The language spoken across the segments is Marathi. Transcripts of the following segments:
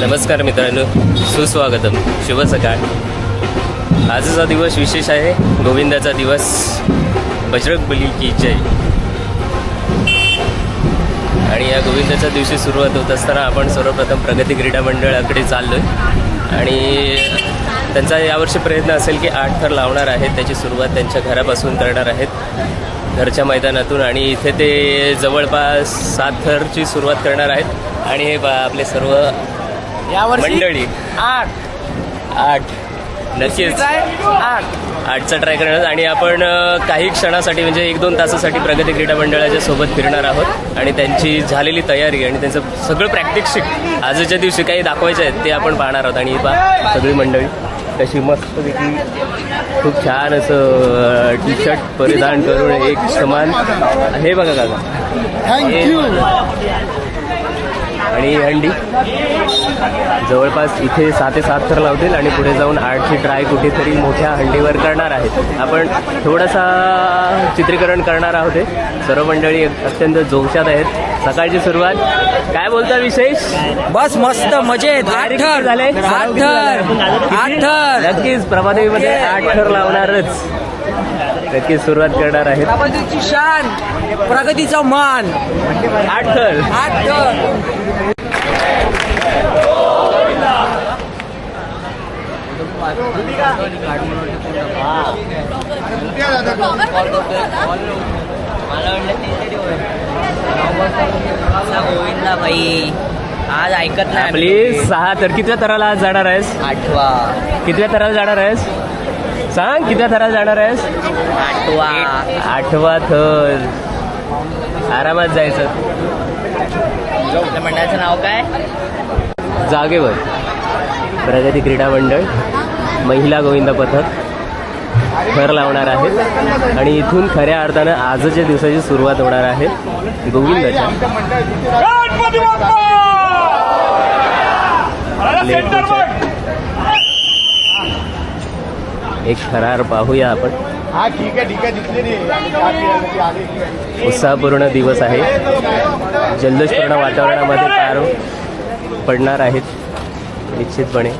नमस्कार मित्रांनो सुस्वागतम शुभ सकाळ. आजचा दिवस विशेष आहे गोविंदाचा दिवस. बजरंग बली की जय. आणि या गोविंदाच्या दिवशी सुरुवात होत असताना आपण सर्वप्रथम प्रगती क्रीडा मंडळाकडे चाललो आहे आणि त्यांचा यावर्षी प्रयत्न असेल की आठ थर लावणार आहेत त्याची सुरुवात त्यांच्या घरापासून करणार आहेत घरच्या मैदानातून. आणि इथे ते जवळपास सात थरची सुरुवात करणार आहेत. आणि हे आपले सर्व मंडळी. आठ. आठ. नक्कीच. आठ. आठचा ट्राय करणार आणि आपण काही क्षणासाठी म्हणजे एक दोन तासासाठी प्रगती क्रीडा मंडळाच्या सोबत फिरणार आहोत. आणि त्यांची झालेली तयारी आणि त्यांचं सगळं प्रॅक्टिस आजच्या दिवशी काही दाखवायचे आहेत ते आपण पाहणार आहोत. आणि पहा सगळी मंडळी कशी मस्तपैकी खूप छान असं टी शर्ट परिधान करून एक समान हे बघा काका. थँक्यू आणि हंडी. जवळपास इथे सहा ते सात थर लावतील आणि पुढे जाऊन आठची ट्राय कुठेतरी मोठ्या हंडीवर करणार आहेत. आपण थोडासा चित्रीकरण करणार आहोत. सर्व मंडळी अत्यंत जोशात आहेत. सकाळची सुरुवात. काय बोलता विशेष? बस मस्त मजेत. आठ थर. झाले आठ थर. आठ थर. नक्कीच प्रभादेवीमध्ये आठ थर लावणारच. नक्कीच सुरुवात करणार आहेत. प्रगतीची शान प्रगतीचा मान. आठ थर आठ थर गोविंदा भाई आज ऐकत नाही. आपली सहा तर कितव्या थराला आज जाणार आहेस? आठवा. कितव्या थराला जाणार आहेस? सांग कितव्या थराला जाणार आहेस? आठवा. आठवा थर. आरामात जायचं. मंडळाचं नाव काय? जागेवर प्रगती क्रीडा मंडळ महिला गोविंद पथक. थर लावणार आहेत. आणि इथून खऱ्या अर्थानं आजच्या दिवसाची सुरुवात होणार आहे गोविंदाच्या. एक थरार पाहूया आपण. हा उत्साहपूर्ण दिवस आहे. जल्लोषपूर्ण वातावरणामध्ये पार पडणार आहेत निश्चितपणे.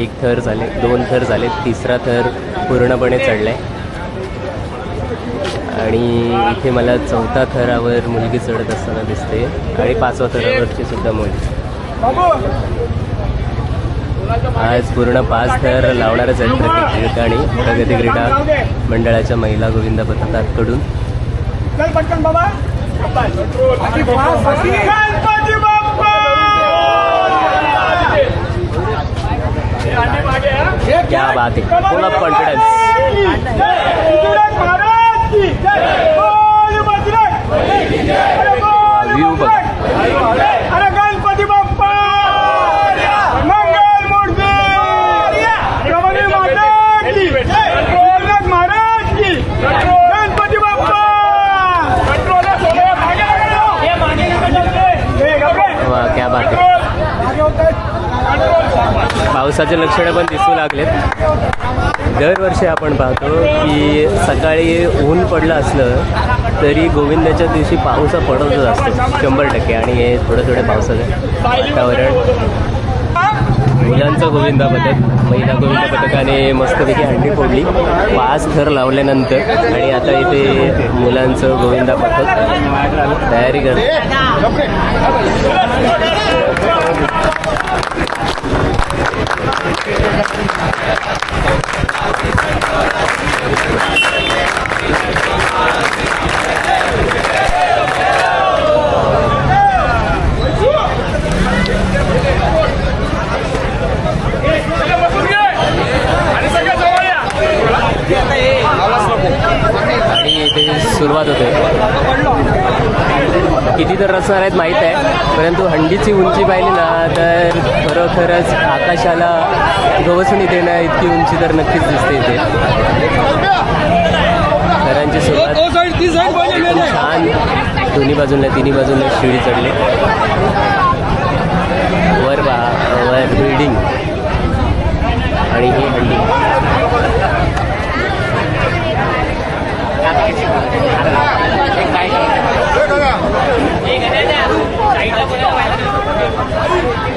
एक थर झाले दोन थर झाले तिसरा थर पूर्णपणे चढलाय. आणि इथे मला चौथा थरावर मुलगी चढत असताना दिसते. आणि पाचवा थरावरची सुद्धा मुलगी. आज पूर्ण पाच थर लावणारच आहेत प्रत्येक ठिकाणी प्रगती क्रीडा मंडळाच्या महिला गोविंद पथकाकडून. हा. क्या बात आहे. फुल ऑफ कॉन्फिडन्स बघ. पावसाचे लक्षणं पण दिसू लागलेत. दरवर्षी आपण पाहतो की सकाळी ऊन पडलं असलं तरी गोविंदाच्या दिवशी पाऊस पडतच असतो. शंभर टक्के. आणि हे थोडं थोडं पावसाचं वातावरण. मुलांचं गोविंदा पथक महिला गोविंदा पथकाने मस्तपैकी हंडी फोडली. पाच थर लावल्यानंतर आणि आता इथे मुलांचं गोविंदा पथक तयारी करत सुरुवात होते किती तर रचणार आहेत माहीत आहे. परंतु हंडीची उंची पाहिली ना तर खरोखरच आकाशाला गवसणी देणं इतकी उंची तर नक्कीच दिसते इथे. थरांची सुरुवात छान. दोन्ही बाजूला तिन्ही बाजूला शिडी चढली. वर बा वर बिल्डिंग आणि ही हंडी.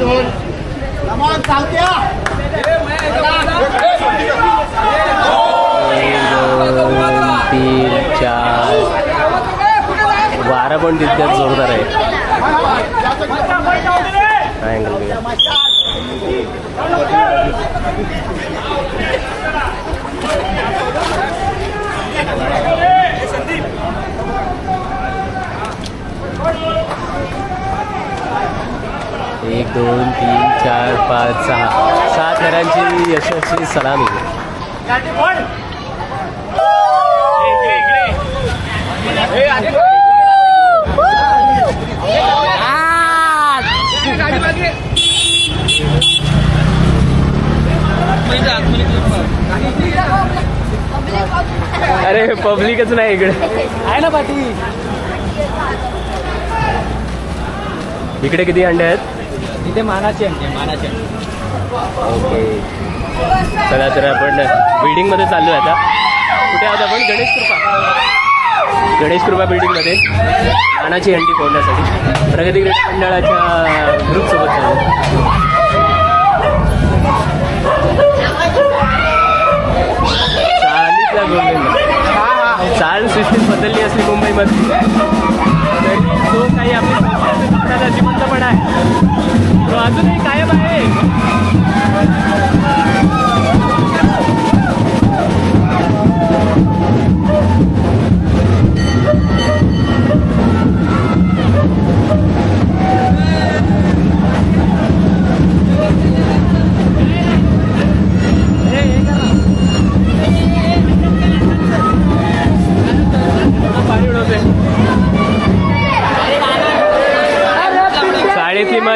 दोन समान चालत्या. दोन तीन चार वारा पण तितक्याच जोरदार आहे गेम एक दोन तीन चार पाच सहा. सहा थरांची यशस्वी सलामी. अरे पब्लिकच नाही इकडे. आहे ना पाटील इकडे किती अंडे आहेत? तिथे मानाचे आहे म्हणजे मानाचे ओके. चला तर आपण बिल्डिंगमध्ये चाललो आहे आता. कुठे आहोत आपण? गणेश कृपा. गणेश कृपा बिल्डिंगमध्ये मानाची हंडी फोडण्यासाठी. प्रगती क्रीडा मंडळाच्या ग्रुपसोबत चालू चालीतला गोविंद चाल सिस्टीम बदलली असली मुंबईमध्ये. तरी तो काही आपली संस्कृतीचा जिवंतपणा आहे. तो अजूनही कायम आहे.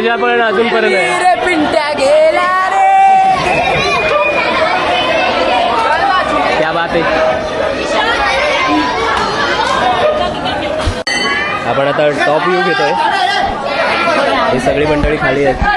मजा पण अजूनपर्यंत आहे. गेला रे. त्या बात आहे. आपण आता टॉप व्ह्यू घेतोय. ही सगळी मंडळी खाली आहेत.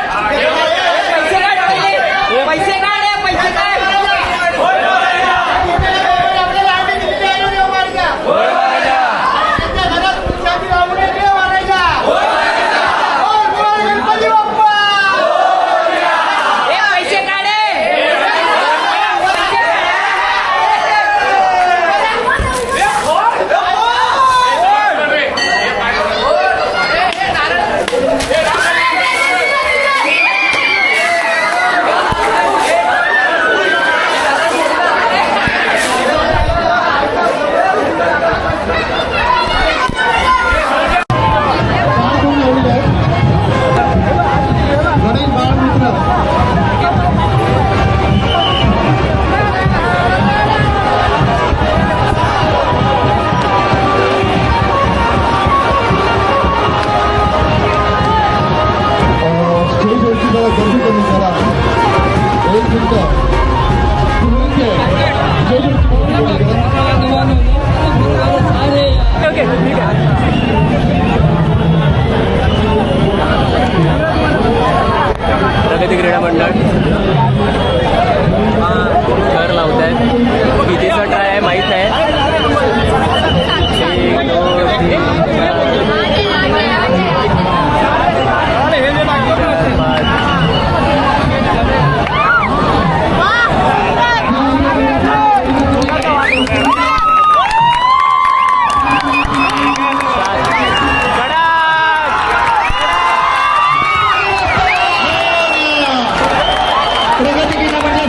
प्रगती क्रीडा मंडळ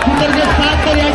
तर जे सात तर